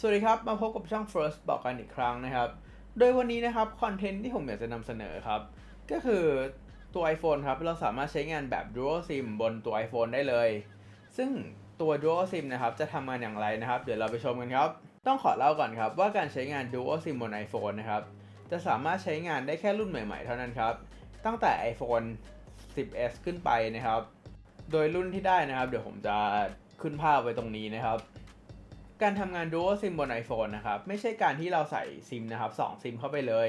สวัสดีครับ มาพบกับช่อง First บอกกันอีกครั้งนะครับ โดยวันนี้นะครับคอนเทนต์ที่ผมอยากจะนำเสนอครับ ก็คือตัว iPhone ครับ เราสามารถใช้งานแบบ Dual SIM บนตัว iPhone ได้เลย ซึ่งตัว Dual SIM นะครับ จะทำงานอย่างไรนะครับ เดี๋ยวเราไปชมกันครับ ต้องขอเล่าก่อนครับ ว่าการใช้งาน Dual SIM บน iPhone นะครับ จะสามารถใช้งานได้แค่รุ่นใหม่ ๆ เท่านั้นครับ ตั้งแต่ iPhone 10s ขึ้นไปนะครับ โดยรุ่นที่ได้นะครับ เดี๋ยวผมจะขึ้นภาพไว้ตรงนี้นะครับ การทำงาน Dual SIM บน iPhone นะครับไม่ใช่การที่เราใส่ซิมนะครับ2ซิมเข้าไปเลย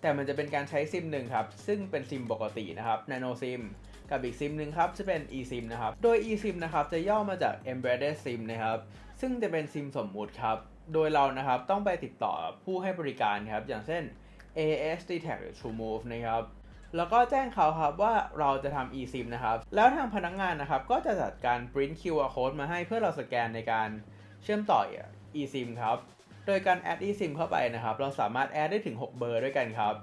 แต่มันจะเป็นการใช้ซิมหนึ่งครับซึ่งเป็นซิมปกตินะครับ Nano SIM กับอีกซิมหนึ่งครับจะเป็น eSIM นะครับ โดย eSIM นะครับจะย่อมาจาก Embedded SIM นะครับซึ่งจะเป็นซิมสมมุติครับ โดยเรานะครับต้องไปติดต่อผู้ให้บริการครับอย่างเช่น AS d t a c หรือ TrueMove นะครับแล้วก็แจ้งเขาครับว่าเราจะทำ eSIM นะครับ แล้วทางพนักงานนะครับก็จะจัดการ print QR code มาให้เพื่อเราสแกนในการ เชื่อมต่อ eSIM ครับ โดยการ add eSIM เข้าไปนะครับ เราสามารถ add ได้ถึง 6 เบอร์ด้วยกันครับ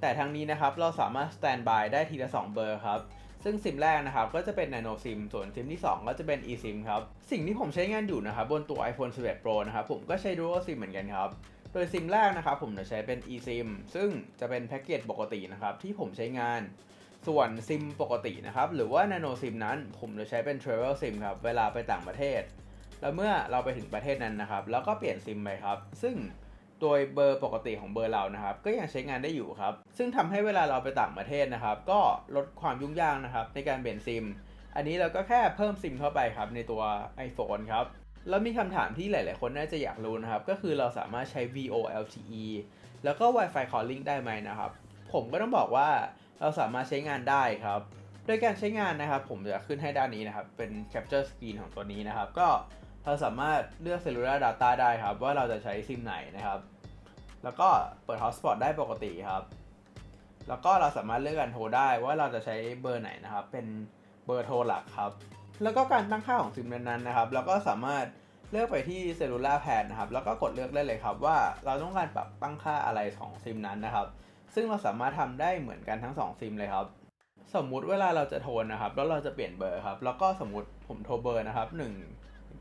แต่ทั้งนี้นะครับ เราสามารถ standby ได้ทีละ 2 เบอร์ครับ ซึ่งซิมแรกนะครับ ก็จะเป็น Nano SIM ส่วนซิมที่ 2 ก็จะเป็น eSIM ครับ สิ่งที่ผมใช้งานอยู่นะครับ บนตัว iPhone 11 Pro นะครับ ผมก็ใช้ Dual SIM เหมือนกันครับ โดยซิมแรกนะครับ ผมจะใช้เป็น eSIM ซึ่งจะเป็นแพ็กเกจปกตินะครับ ที่ผมใช้งานส่วนซิมปกตินะครับ หรือว่า Nano SIM นั้น ผมจะใช้เป็น Travel SIM ครับ เวลาไปต่างประเทศ แล้วเมื่อเราไปถึงประเทศนั้นนะครับ แล้วก็เปลี่ยนซิมไปครับ ซึ่งโดยเบอร์ปกติของเบอร์เรานะครับ ก็ยังใช้งานได้อยู่ครับ ซึ่งทำให้เวลาเราไปต่างประเทศนะครับ ก็ลดความยุ่งยากนะครับ ในการเปลี่ยนซิม อันนี้เราก็แค่เพิ่มซิมเข้าไปครับในตัว iPhone ครับแล้วมีคำถามที่หลาย ๆ คนน่าจะอยากรู้นะครับ ก็คือเราสามารถใช้ VoLTE แล้วก็ Wi-Fi calling ได้ไหมนะครับ ผมก็ต้องบอกว่าเราสามารถใช้งานได้ครับ โดยการใช้งานนะครับ ผมจะขึ้นให้ด้านนี้นะครับ เป็น capture screen ของตัวนี้นะครับ ก็ เราสามารถเลือก cellular data ได้ครับ ว่าเราจะใช้ซิมไหนนะครับ แล้วก็เปิด hotspot ได้ปกติครับ แล้วก็เราสามารถเลือกการโทรได้ว่าเราจะใช้เบอร์ไหนนะครับ เป็นเบอร์โทรหลักครับ แล้วก็การตั้งค่าของซิมนั้นๆนะครับ เราก็สามารถเลือกไปที่ cellular plan นะครับ แล้วก็กดเลือกได้เลยครับ ว่าเราต้องการปรับตั้งค่าอะไรของซิมนั้นนะครับ ซึ่งเราสามารถทำได้เหมือนกันทั้ง 2 ซิมเลยครับ สมมุติเวลาเราจะโทรนะครับ แล้วเราจะเปลี่ยนเบอร์ครับ แล้วก็สมมติผมโทรเบอร์นะครับ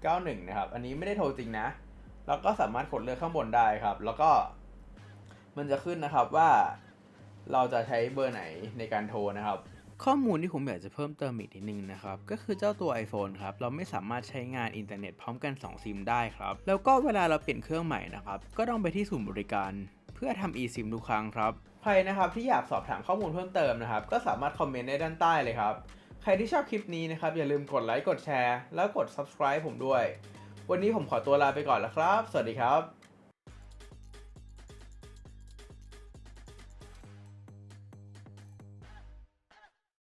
191 นะครับ อันนี้ไม่ได้โทรจริงนะ แล้วก็สามารถกดเลือกข้างบนได้ครับ แล้วก็มันจะขึ้นนะครับว่าเราจะใช้เบอร์ไหนในการโทรนะครับ ข้อมูลที่ผมอยากจะเพิ่มเติมอีกนิดนึงนะครับ ก็คือเจ้าตัว iPhone ครับ เราไม่สามารถใช้งานอินเทอร์เน็ตพร้อมกัน 2 ซิมได้ครับ แล้วก็เวลาเราเปลี่ยนเครื่องใหม่นะครับ ก็ต้องไปที่ศูนย์บริการ เพื่อทำ eSIM ทุกครั้งครับ ใครนะครับที่อยากสอบถามข้อมูลเพิ่มเติมนะครับ ก็สามารถคอมเมนต์ได้ด้านใต้เลยครับ ใครที่ชอบคลิปนี้นะครับ อย่าลืมกดไลค์กดแชร์ แล้วกด subscribe ผมด้วย วันนี้ผมขอตัวลาไปก่อนแล้วครับ สวัสดีครับ